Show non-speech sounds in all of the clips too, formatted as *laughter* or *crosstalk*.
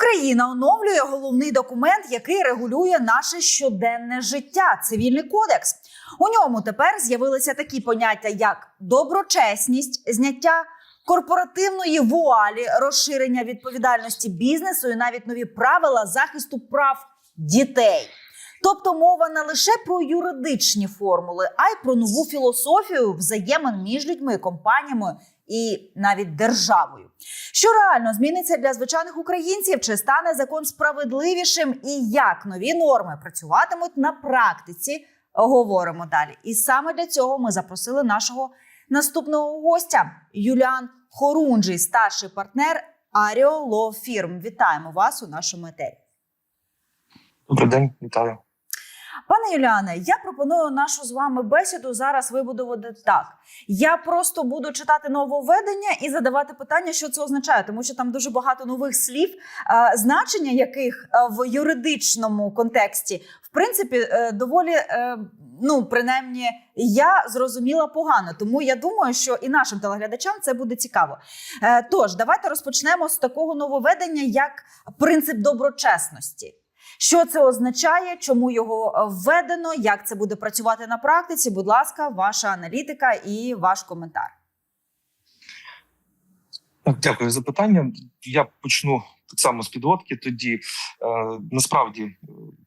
Україна оновлює головний документ, який регулює наше щоденне життя цивільний кодекс. У ньому тепер з'явилися такі поняття, як доброчесність, зняття корпоративної вуалі, розширення відповідальності бізнесу і навіть нові правила захисту прав дітей. Тобто мова не лише про юридичні формули, а й про нову філософію взаємин між людьми, компаніями і навіть державою. Що реально зміниться для звичайних українців? Чи стане закон справедливішим? І як нові норми працюватимуть на практиці? Говоримо далі. І саме для цього ми запросили нашого наступного гостя Юліан Хорунжий, старший партнер Аріо Firm. Вітаємо вас у нашому етері. Добрий день, вітаю. Пане Юліане, я пропоную нашу з вами бесіду зараз вибудувати так. Я просто буду читати нововведення і задавати питання, що це означає, тому що там дуже багато нових слів, е, значення яких е, в юридичному контексті, в принципі, е, доволі. Ну, принаймні, я зрозуміла погано, тому я думаю, що і нашим телеглядачам це буде цікаво. Тож, давайте розпочнемо з такого нововведення, як принцип доброчесності. Що це означає, чому його е, введено, як це буде працювати на практиці? Будь ласка, ваша аналітика і ваш коментар. Дякую за питання. Я почну так само з підводки. Тоді е, насправді е,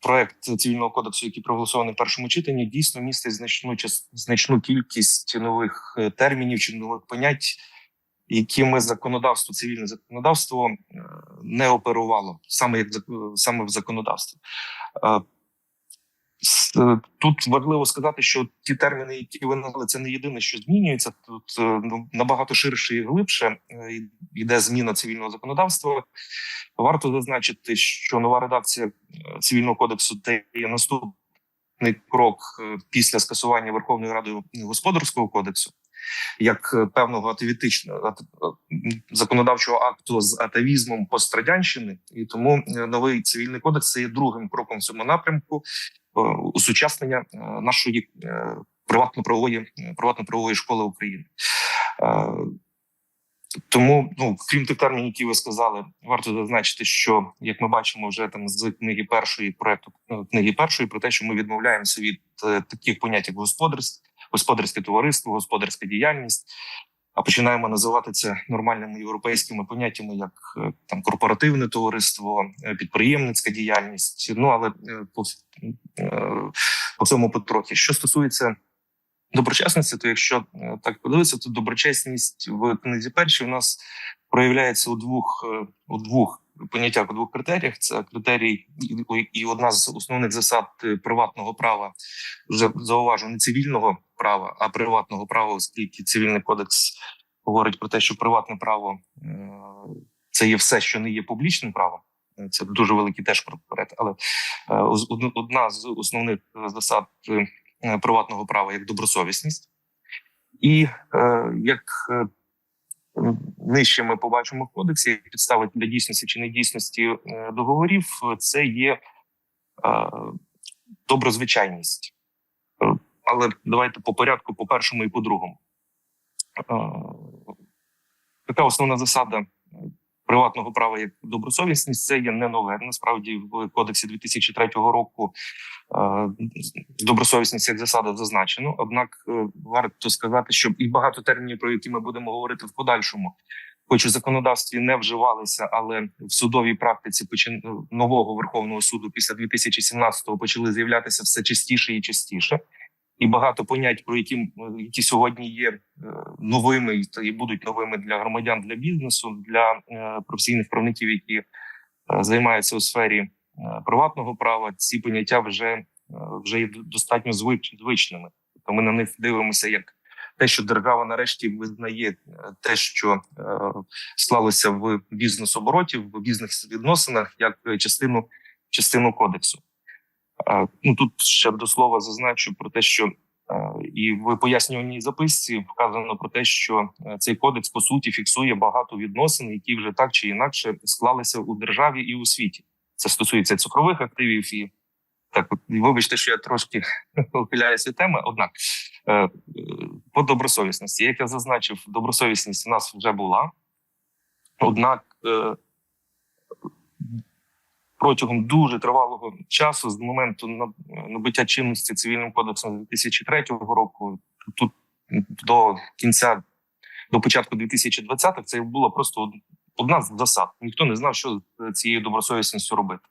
проект цивільного кодексу, який проголосований в першому читанні, дійсно містить значну значну кількість нових термінів чи нових понять, якими законодавство, цивільне законодавство е, не оперувало саме як саме в законодавстві. Е, е, Тут важливо сказати, що ті терміни, які ви назвали, це не єдине, що змінюється. Тут ну, набагато ширше і глибше йде зміна цивільного законодавства. Варто зазначити, що нова редакція цивільного кодексу це є наступний крок після скасування Верховною Радою господарського кодексу. Як е, певного атавітичного е, законодавчого акту з атавізмом пострадянщини, і тому е, новий цивільний кодекс це є другим кроком в цьому напрямку усучаснення нашої приватно-правової приватно-правової школи України. Тому, ну крім тих термінів, які ви сказали, варто зазначити, що як ми бачимо, вже там з книги першої проекту книги першої про те, що ми відмовляємося від таких понять, як господарське, господарське товариство, господарська діяльність, а починаємо називати це нормальними європейськими поняттями, як е, там корпоративне товариство, е, підприємницька діяльність. Ну але е, по, по цьому потрохи. Що стосується доброчесності, то якщо так подивитися, то доброчесність в книзі першій у нас проявляється у двох у двох поняттях, у двох критеріях. Це критерій і- одна з основних засад приватного права, зауважу, не цивільного права, а приватного права, оскільки цивільний кодекс говорить про те, що приватне право е, це є все, що не є публічним правом. Е, Це дуже великий теж проект, але е, одна з основних засад приватного права як добросовісність, і як нижче ми побачимо в кодексі підстави для дійсності чи недійсності договорів, це є доброзвичайність. Але давайте по порядку, по першому і по другому. Е, Така основна засада е, приватного права як добросовісність це є не нове. Насправді в кодексі 2003 року е, добросовісність як засада зазначено. Однак варто сказати, що і багато термінів, про які ми будемо говорити в подальшому, хоч у законодавстві не вживалися, але в судовій практиці нового верховного суду після 2017-го почали з'являтися все частіше і частіше. І багато понять, про які, які сьогодні є е, новими і будуть новими для громадян, для бізнесу, для е, професійних правників, які е, займаються у сфері приватного права. Ці поняття вже, вже є достатньо звич, звичними. Тобто ми на них дивимося як те, що держава нарешті визнає те, що склалося в бізнес-обороті, в бізнес-відносинах, як е, частину, частину кодексу. Ну тут ще до слова зазначу про те, що е, і в пояснювальній записці вказано про те, що е, цей кодекс по суті фіксує багато відносин, які вже так чи інакше склалися у державі і у світі. Це стосується цукрових активів і так. Вибачте, що я трошки *laughs* ухиляюся теми. Однак е, по добросовісності, як я зазначив, добросовісність у нас вже була. Однак протягом дуже тривалого часу, з моменту на- набуття чинності цивільним кодексом 2003 року, тут до кінця, до початку 2020-х, це була просто одна з засад. Ніхто не знав, що з цією добросовісністю робити.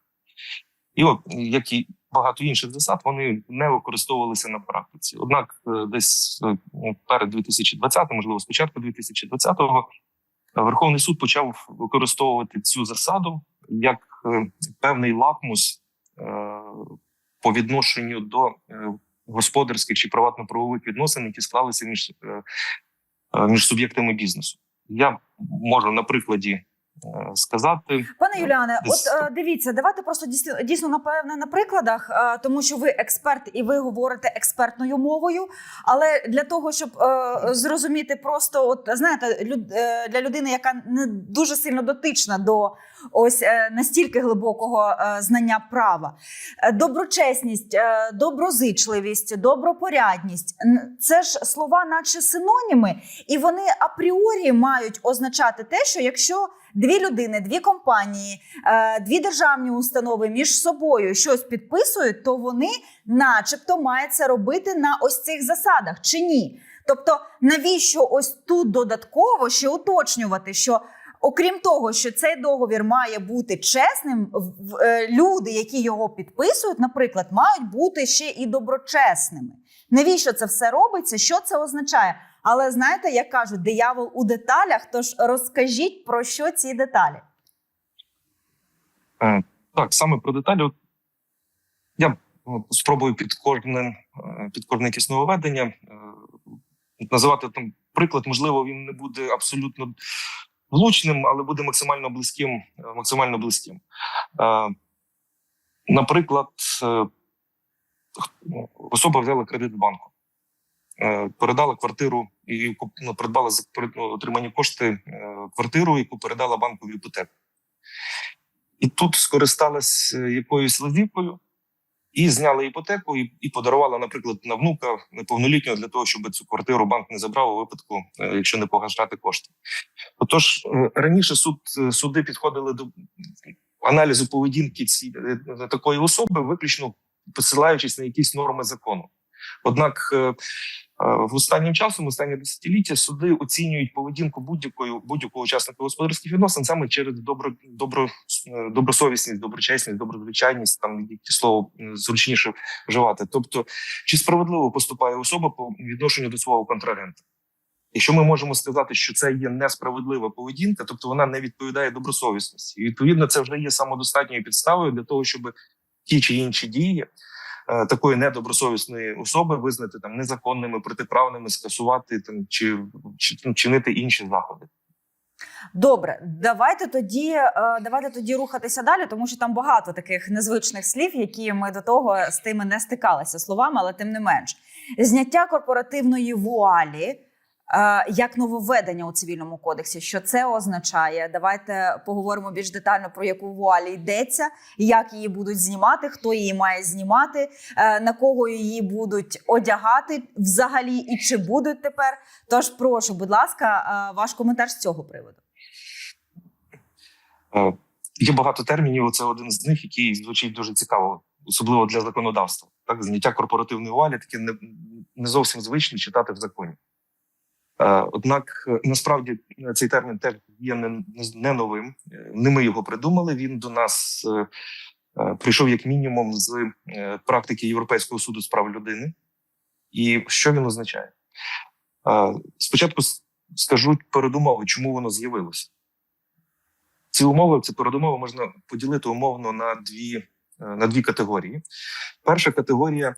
І от, як і багато інших засад, вони не використовувалися на практиці. Однак, е, десь е, ну, перед 2020, можливо, спочатку 2020-го, Верховний суд почав використовувати цю засаду як е, певний лакмус е, по відношенню до е, господарських чи приватно-правових відносин, які склалися між, між суб'єктами бізнесу. Я можу на прикладі сказати. Пане Юліане, Десь от е, дивіться, давайте просто дійсно, дійсно напевне на прикладах, е, тому що ви експерт і ви говорите експертною мовою. Але для того, щоб е, зрозуміти, просто от знаєте, е, для людини, яка не дуже сильно дотична до ось е, настільки глибокого е, знання права, Е, доброчесність, е, доброзичливість, добропорядність це ж слова, наче синоніми, і вони апріорі мають означати те, що якщо дві людини, дві компанії, е, дві державні установи між собою щось підписують, то вони, начебто, мають це робити на ось цих засадах, чи ні? Тобто, навіщо ось тут додатково ще уточнювати, що окрім того, що цей договір має бути чесним, е, люди, які його підписують, наприклад, мають бути ще і доброчесними. Навіщо це все робиться? Що це означає? Але знаєте, як кажуть, диявол у деталях. Тож розкажіть про що ці деталі. Е, Так, саме про деталі. Я ну, спробую під кожним е, під кожне якесь нововведення е, називати там приклад. Можливо, він не буде абсолютно влучним, але буде максимально близьким. е, Максимально близьким. Е, Наприклад, е, особа взяла кредит в банку, е, передала квартиру і ну, придбала за ну, отримані кошти е, квартиру, яку передала банку в іпотеку. І тут скористалась е, якоюсь лазівкою і зняла іпотеку, і, і подарувала, наприклад, на внука неповнолітнього для того, щоб цю квартиру банк не забрав у випадку, е, якщо не погашати кошти. Отож, е, раніше суд е, суди підходили до аналізу поведінки ці е, такої особи, виключно посилаючись на якісь норми закону. Однак е, е, в останнім часом, останнє десятиліття, суди оцінюють поведінку будь-якої будь-якого учасника господарських відносин саме через добро, добро, е, добросовісність, доброчесність, доброзвичайність, там яке слово е, зручніше вживати. Тобто, чи справедливо поступає особа по відношенню до свого контрагента? Якщо ми можемо сказати, що це є несправедлива поведінка, тобто вона не відповідає добросовісності, і відповідно це вже є самодостатньою підставою для того, щоб ті чи інші дії е, такої недобросовісної особи визнати там незаконними, протиправними, скасувати там чи, чи ну, чинити інші заходи. Добре, давайте тоді, е, давайте тоді рухатися далі, тому що там багато таких незвичних слів, які ми до того з тими не стикалися словами, але тим не менш, зняття корпоративної вуалі. Е, Як нововведення у цивільному кодексі, що це означає? Давайте поговоримо більш детально про яку вуалі йдеться, як її будуть знімати, хто її має знімати, е, на кого її будуть одягати взагалі, і чи будуть тепер. Тож прошу, будь ласка, е, ваш коментар з цього приводу. Є багато термінів. Це один з них, який звучить дуже цікаво, особливо для законодавства. Так, зняття корпоративної валі таке не, не зовсім звичне читати в законі. Е, Однак е, насправді е, цей термін теж є не, новим. Не ми його придумали. Він до нас прийшов як мінімум з практики Європейського суду з прав людини. І що він означає? Спочатку скажу передумови, чому воно з'явилося. Ці умови, ці передумови можна поділити умовно на дві, на дві категорії. Перша категорія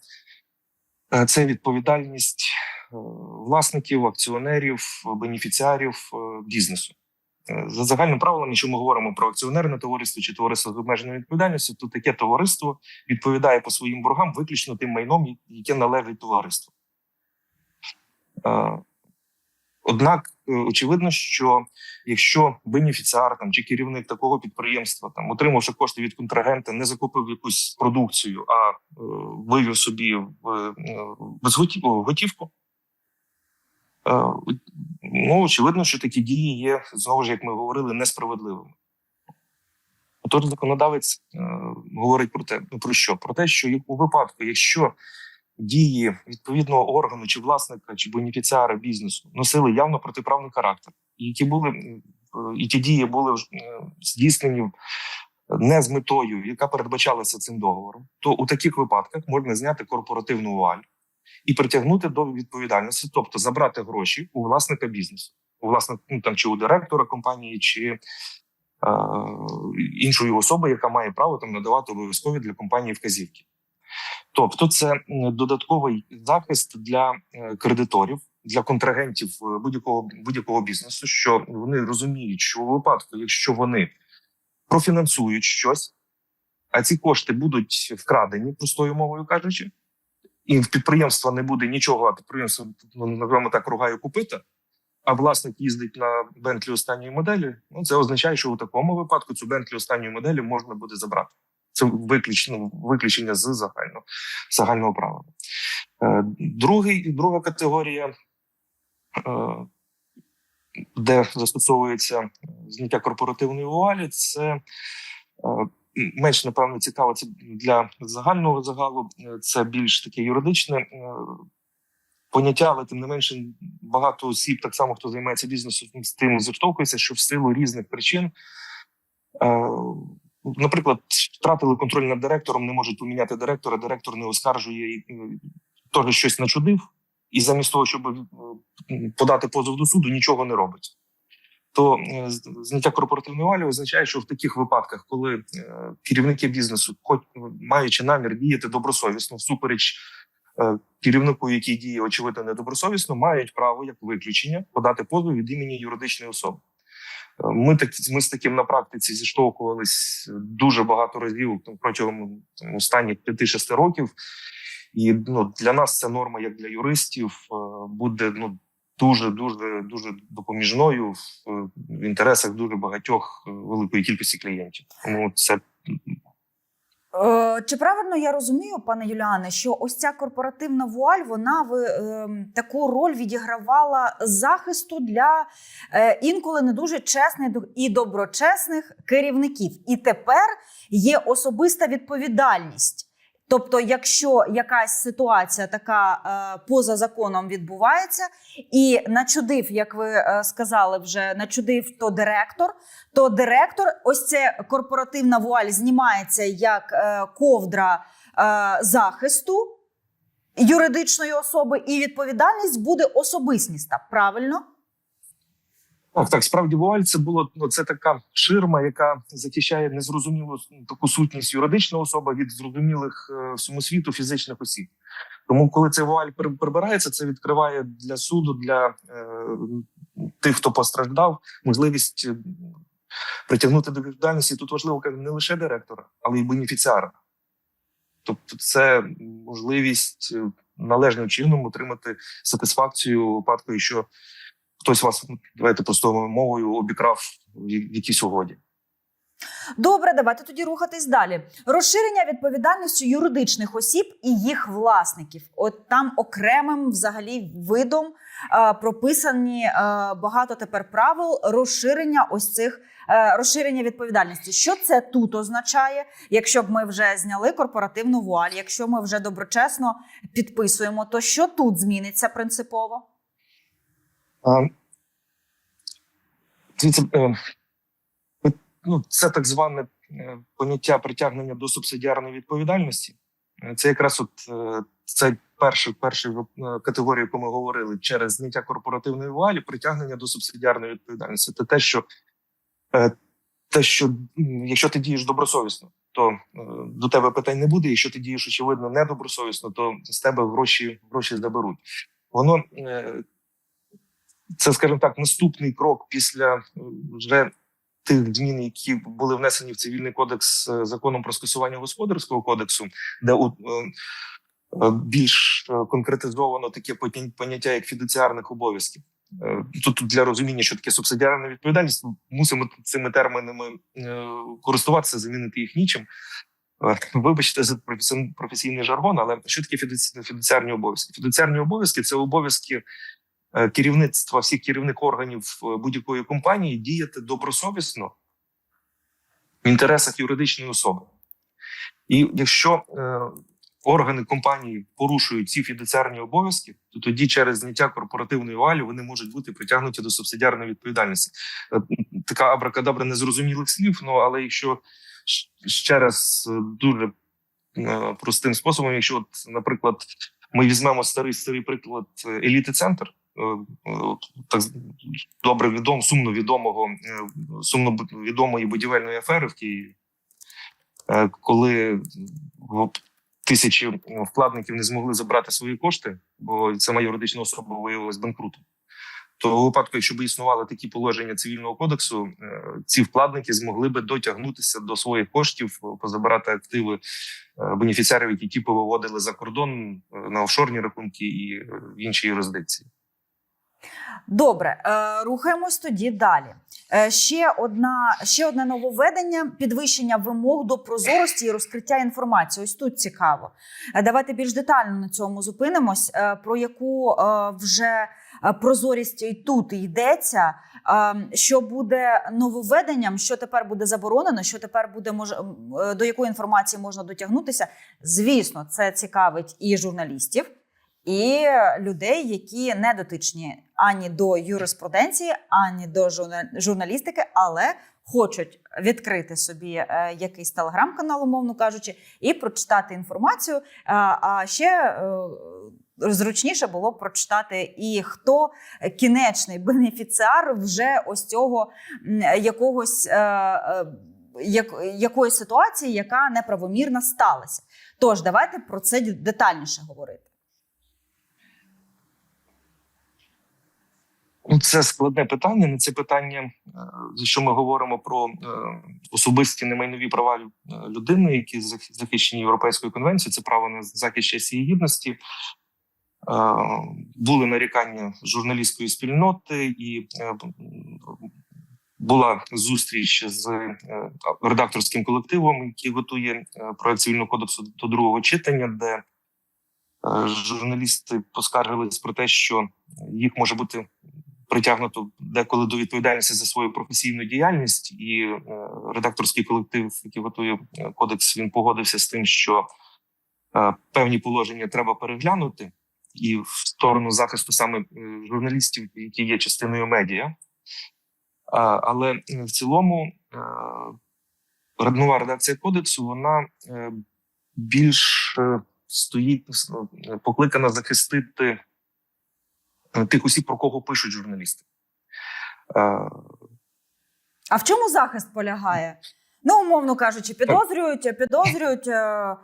це відповідальність е, власників, акціонерів, бенефіціарів е, бізнесу. Е, За загальним правилом, якщо ми говоримо про акціонерне товариство чи товариство з обмеженою відповідальністю, то таке товариство відповідає по своїм боргам виключно тим майном, яке належить товариству. Е, Однак е, очевидно, що якщо бенефіціар там чи керівник такого підприємства, там отримавши кошти від контрагента, не закупив якусь продукцію, а е, вивів собі в е, готівку, е, ну очевидно, що такі дії є знову ж, як ми говорили, несправедливими. Тож законодавець е, говорить про те, про що? Про те, що у випадку, якщо дії відповідного органу, чи власника, чи бенефіціара бізнесу носили явно протиправний характер, і які були і ті дії були здійснені не з метою, яка передбачалася цим договором, то у таких випадках можна зняти корпоративну вуаль і притягнути до відповідальності, тобто забрати гроші у власника бізнесу, у власника ну, там чи у директора компанії, чи е, іншої особи, яка має право там надавати обов'язкові для компанії вказівки. Тобто, це додатковий захист для е, кредиторів, для контрагентів е, будь-якого будь-якого бізнесу, що вони розуміють, що у випадку, якщо вони профінансують щось, а ці кошти будуть вкрадені, простою мовою кажучи, і в підприємства не буде нічого, а підприємство ну, називаємо так ругає купити. А власник їздить на Бентлі останньої моделі. Ну це означає, що у такому випадку цю Бентлі останньої моделі можна буде забрати. Це виключно виключення з загального загального правила. Е, другий, друга категорія, е, де застосовується зняття корпоративної вуалі, це е, менш напевно цікаво це для загального загалу. Е, Це більш таке юридичне е, поняття, але тим не менше багато осіб, так само хто займається бізнесом, з тим зіштовхується, що в силу різних причин. е, Наприклад, втратили контроль над директором, не можуть поміняти директора. Директор не оскаржує е, теж щось начудив, і замість того, щоб е, подати позов до суду, нічого не робить. То е, зняття корпоративної валі означає, що в таких випадках, коли е, керівники бізнесу, хоч маючи намір діяти добросовісно, всупереч е, керівнику, який діє очевидно недобросовісно, мають право як виключення подати позов від імені юридичної особи. Е, Ми так ми з таким на практиці зіштовхувались дуже багато разів протягом останніх 5-6 років. І ну для нас ця норма, як для юристів, е, буде ну дуже дуже дуже допоміжною в, е, в інтересах дуже багатьох е, великої кількості клієнтів. Тому це Е, Чи правильно я розумію, пане Юліане, що ось ця корпоративна вуаль вона ви, ем, таку роль відігравала захисту для е, інколи не дуже чесних і доброчесних керівників, і тепер є особиста відповідальність. Тобто, якщо якась ситуація така е, поза законом відбувається, і начудив, як ви е, сказали, вже начудив то директор, то директор, ось це корпоративна вуаль знімається як е, ковдра е, захисту юридичної особи, і відповідальність буде особистіста. Правильно? Так, так, справді вуаль це було ну, це така ширма, яка захищає незрозумілу таку сутність юридична особа від зрозумілих е, всьому світу фізичних осіб. Тому, коли цей вуаль прибирається, це відкриває для суду, для е, тих, хто постраждав, можливість е, притягнути до відповідальності. Тут важливо не лише директора, але й бенефіціара. Тобто, це можливість е, належним чином отримати сатисфакцію випадку, якщо хтось вас давайте простою мовою обікрав в якійсь угоді. Добре, давайте тоді рухатись далі. Розширення відповідальності юридичних осіб і їх власників. От там окремим взагалі видом е, прописані е, багато тепер правил розширення ось цих е, розширення відповідальності. Що це тут означає, якщо б ми вже зняли корпоративну вуаль, якщо ми вже доброчесно підписуємо, то що тут зміниться принципово? А, Дивіться, е, е, ну, це так зване е, поняття притягнення до субсидіарної відповідальності. Е, Це якраз от е, це перша перша категорія, яку ми говорили через зняття корпоративної вуалі, притягнення до субсидіарної відповідальності. Це те, що е, те, що якщо ти дієш добросовісно, то е, до тебе питань не буде. Якщо ти дієш очевидно недобросовісно, то з тебе гроші гроші заберуть. Воно е, це, скажімо так, наступний крок після е, вже тих змін, які були внесені в цивільний кодекс е, законом про скасування господарського кодексу, де е, більш конкретизовано таке поняття як фідуціарних обов'язків. Тут для розуміння, що таке субсидіарна відповідальність, мусимо цими термінами користуватися, замінити їх нічим. Вибачте за професійний- жаргон, але що таке фідуці- фідуціарні обов'язки? Фідуціарні обов'язки це обов'язки керівництва всіх керівних органів е, будь-якої компанії діяти добросовісно в інтересах юридичної особи. І якщо е, органи компанії порушують ці фідуціарні обов'язки, то тоді через зняття корпоративної валі вони можуть бути притягнуті до субсидіарної відповідальності. Е, Така абракадабра незрозумілих слів. Ну але якщо ще раз е, дуже е, простим способом, якщо, от, наприклад, ми візьмемо старий старий приклад е, еліти центр. Так добре відом, сумно відомого, е, сумно відомої будівельної афери в Києві, Е, коли тисячі вкладників не змогли забрати свої кошти, бо сама юридична особа виявилась банкрутом. То у випадку, якщо б існували такі положення цивільного кодексу, е, ці вкладники змогли би дотягнутися до своїх коштів, позабирати активи е, бенефіціарів, які ті повиводили за кордон е, на офшорні рахунки і е, в інші юрисдикції. Добре, е, рухаємось тоді далі. Е, ще одна ще одне нововведення підвищення вимог до прозорості і розкриття інформації. Ось тут цікаво. Е, Давайте більш детально на цьому зупинимось. Про яку вже прозорість і тут йдеться. Що буде нововведенням, що тепер буде заборонено, що тепер буде мож... до якої інформації можна дотягнутися? Звісно, це цікавить і журналістів, і людей, які не дотичні ані до юриспруденції, ані до журна- журналістики, але хочуть відкрити собі е, якийсь телеграм-канал, умовно кажучи, і прочитати інформацію. А, а ще е, зручніше було б прочитати і хто кінечний бенефіціар вже ось цього якогось. е, е, як, якоїсь ситуації, яка неправомірно сталася. Тож давайте про це детальніше говорити. Ну, це складне питання. На це питання, е, якщо ми говоримо про е, особисті немайнові права е, людини, які зах- захищені Європейською конвенцією, це право на захист честі і гідності. Були нарікання журналістської спільноти, і була зустріч з редакторським колективом, який готує проект цивільного кодексу до другого читання, де журналісти поскаржились про те, що їх може бути притягнуто деколи до відповідальності за свою професійну діяльність, і е, редакторський колектив, який готує е, кодекс, він погодився з тим, що е, певні положення треба переглянути, і в сторону захисту саме журналістів, які є частиною медіа. Але в цілому нова редакція кодексу вона більш стоїть е, покликана захистити тих осіб, про кого пишуть журналісти. Е, А в чому захист полягає? Ну, умовно кажучи, підозрюють, підозрюють е, е,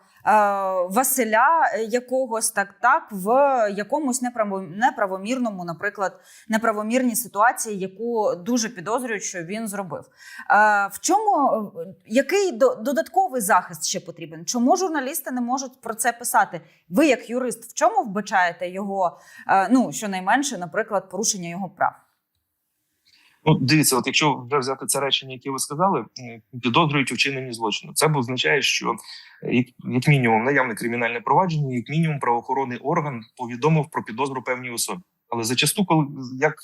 Василя якогось так, так в якомусь неправо- неправомірному, наприклад, неправомірній ситуації, яку дуже підозрюють, що він зробив. Е, в чому е, який до- додатковий захист ще потрібен? Чому журналісти не можуть про це писати? Ви, як юрист, в чому вбачаєте його, е, ну щонайменше, наприклад, порушення його прав? Ну, дивіться, от якщо вже взяти це речення, яке ви сказали, підозрюють у злочину. Це б означає, що е, як, мінімум наявне кримінальне провадження, як мінімум правоохоронний орган повідомив про підозру певній особі. Але зачасту, коли як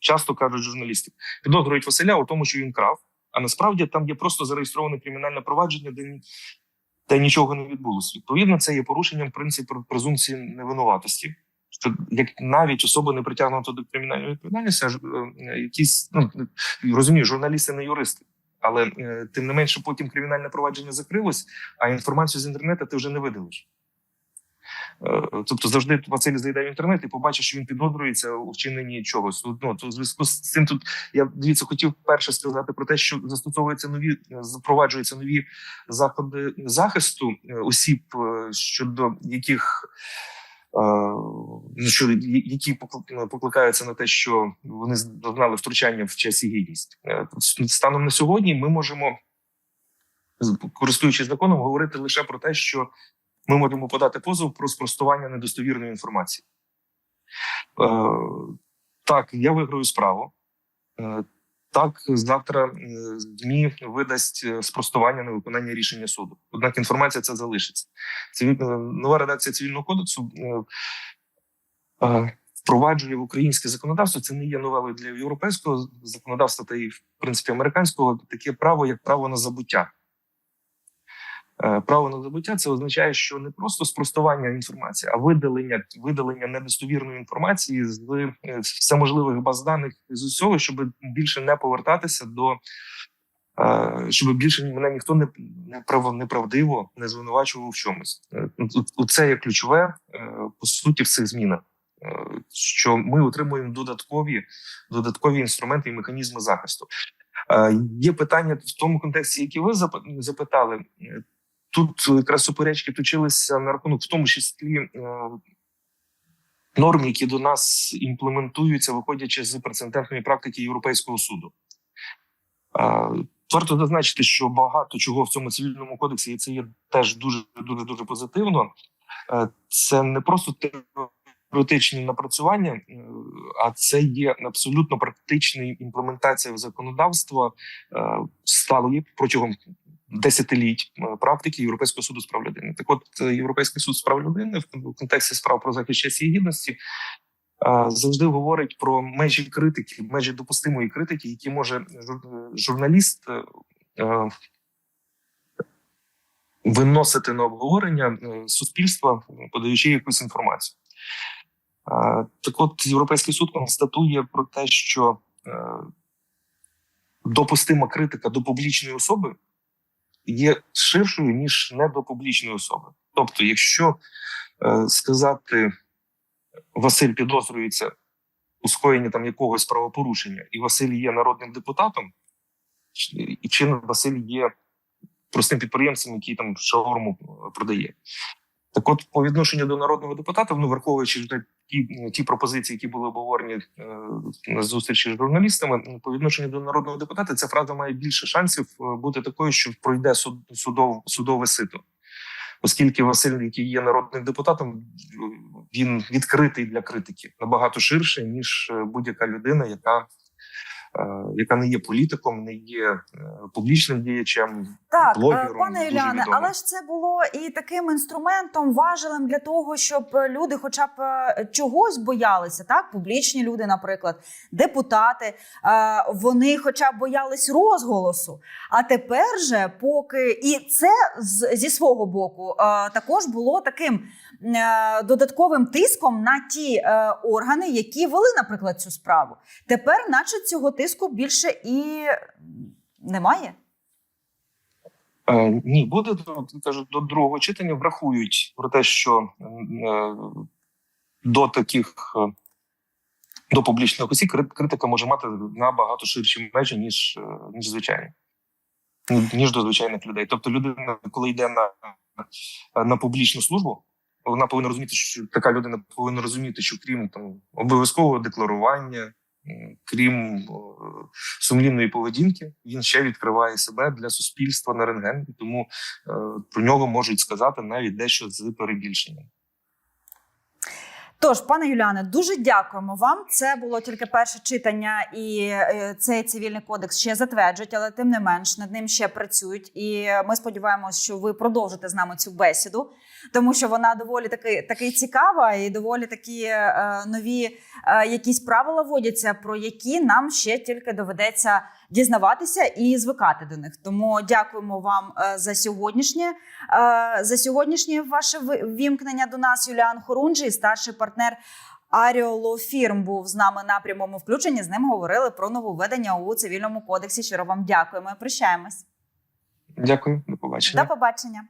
часто кажуть журналісти, підозрюють Василя у тому, що він крав. А насправді там є просто зареєстроване кримінальне провадження, де, де нічого не відбулося. Відповідно, це є порушенням принципу презумпції невинуватості. Що як навіть особа не притягнута до кримінальної відповідальності, е, якісь ну розумію, журналісти не юристи, але е, тим не менше потім кримінальне провадження закрилось, а інформацію з інтернету ти вже не видалиш. Е, Тобто завжди Василь зайде в інтернет і побачить, що він підозрюється у вчиненні чогось. Ну то в зв'язку з цим тут я дивіться, хотів перше сказати про те, що застосовуються нові, запроваджуються нові заходи захисту осіб, щодо яких ну, що які покл- покликаються на те, що вони зазнали втручання в честь і гідність. Е, Станом на сьогодні ми можемо, користуючись законом, говорити лише про те, що ми можемо подати позов про спростування недостовірної інформації. Е, Так, я виграю справу. Так, завтра ЗМІ видасть е, спростування на виконання рішення суду. Однак інформація ця залишиться. Цивіль... е, Нова редакція цивільного кодексу е, впроваджує в українське законодавство. Це не є новелою для європейського законодавства та і в принципі американського таке право, як право на забуття. Е, Право на забуття це означає, що не просто спростування інформації, а видалення видалення недостовірної інформації з е, всеможливих баз даних з усього, щоб більше не повертатися до е, щоб більше мене ніхто не неправ- неправдиво не звинувачував в чомусь. Це є ключове по суті в цих змінах. Що ми отримуємо додаткові додаткові інструменти і механізми захисту. Є питання в тому контексті, які ви зап- запитали. Е, Тут якраз суперечки точилися на рахунок, в тому числі е, норм, які до нас імплементуються, виходячи з прецедентної практики Європейського суду. Е, Варто зазначити, що багато чого в цьому цивільному кодексі, і це є теж дуже дуже дуже позитивно. Е, Це не просто теоретичні напрацювання, е, а це є абсолютно практична імплементація е, сталої протягом десятиліть е, практики Європейського суду з прав людини. Так, от е, Європейський суд з прав людини в контексті справ про захист честі і гідності е, завжди говорить про межі критики, межі допустимої критики, які може журналіст виносити на обговорення суспільства, подаючи якусь інформацію. Так от Європейський суд констатує про те, що допустима критика до публічної особи є ширшою, ніж не до публічної особи. Тобто, якщо е, сказати, Василь підозрюється у скоєнні там якогось правопорушення, і Василь є народним депутатом, і чи Василь є простим підприємцем, який там шаурму е, продає. Так, от, по відношенню до народного депутата, ну враховуючи ті, ті пропозиції, які були обговорені е, на зустрічі з журналістами, ну, по відношенню до народного депутата, ця фраза має більше шансів е, бути такою, що пройде суд, судов, судове сито. Оскільки Василь, який є народним депутатом, він відкритий для критики набагато ширше, ніж е, будь-яка людина, яка, яка не є політиком, не є е, публічним діячем, Так, е, блогером, пане Юліане, але ж це було і таким інструментом, важелем для того, щоб люди, хоча б е, чогось боялися, так публічні люди, наприклад, депутати, е, вони хоча б боялись розголосу. А тепер же, поки і це зі свого боку е, також було таким е, додатковим тиском на ті е, органи, які вели, наприклад, цю справу. Тепер, наче цього тиску більше і немає. Е, ні, буде кажуть, до другого читання врахують про те, що е, до таких е, до публічних осіб критика може мати набагато ширші межі, ніж, е, ніж звичайно. Ніж до звичайних людей. Тобто, людина, коли йде на, на публічну службу, вона повинна розуміти, що така людина повинна розуміти, що крім там обов'язкового декларування, крім е, сумлінної поведінки, він ще відкриває себе для суспільства на рентген, і тому е, про нього можуть сказати навіть дещо з перебільшенням. Тож, пане Юліане, дуже дякуємо вам. Це було тільки перше читання, і е, цей цивільний кодекс ще затверджують, але тим не менш над ним ще працюють. І ми сподіваємося, що ви продовжите з нами цю бесіду, тому що вона доволі таки, таки цікава і доволі такі е, нові е, якісь правила вводяться, про які нам ще тільки доведеться дізнаватися і звикати до них. Тому дякуємо вам е, за сьогоднішнє. Е, За сьогоднішнє ваше вімкнення до нас Юліан Хорунжий, старший партнер Аріоло Фірм, був з нами на прямому включенні. З ним говорили про нововведення у цивільному кодексі. Щиро вам дякуємо. і Прощаємось. Дякую, до побачення. До побачення.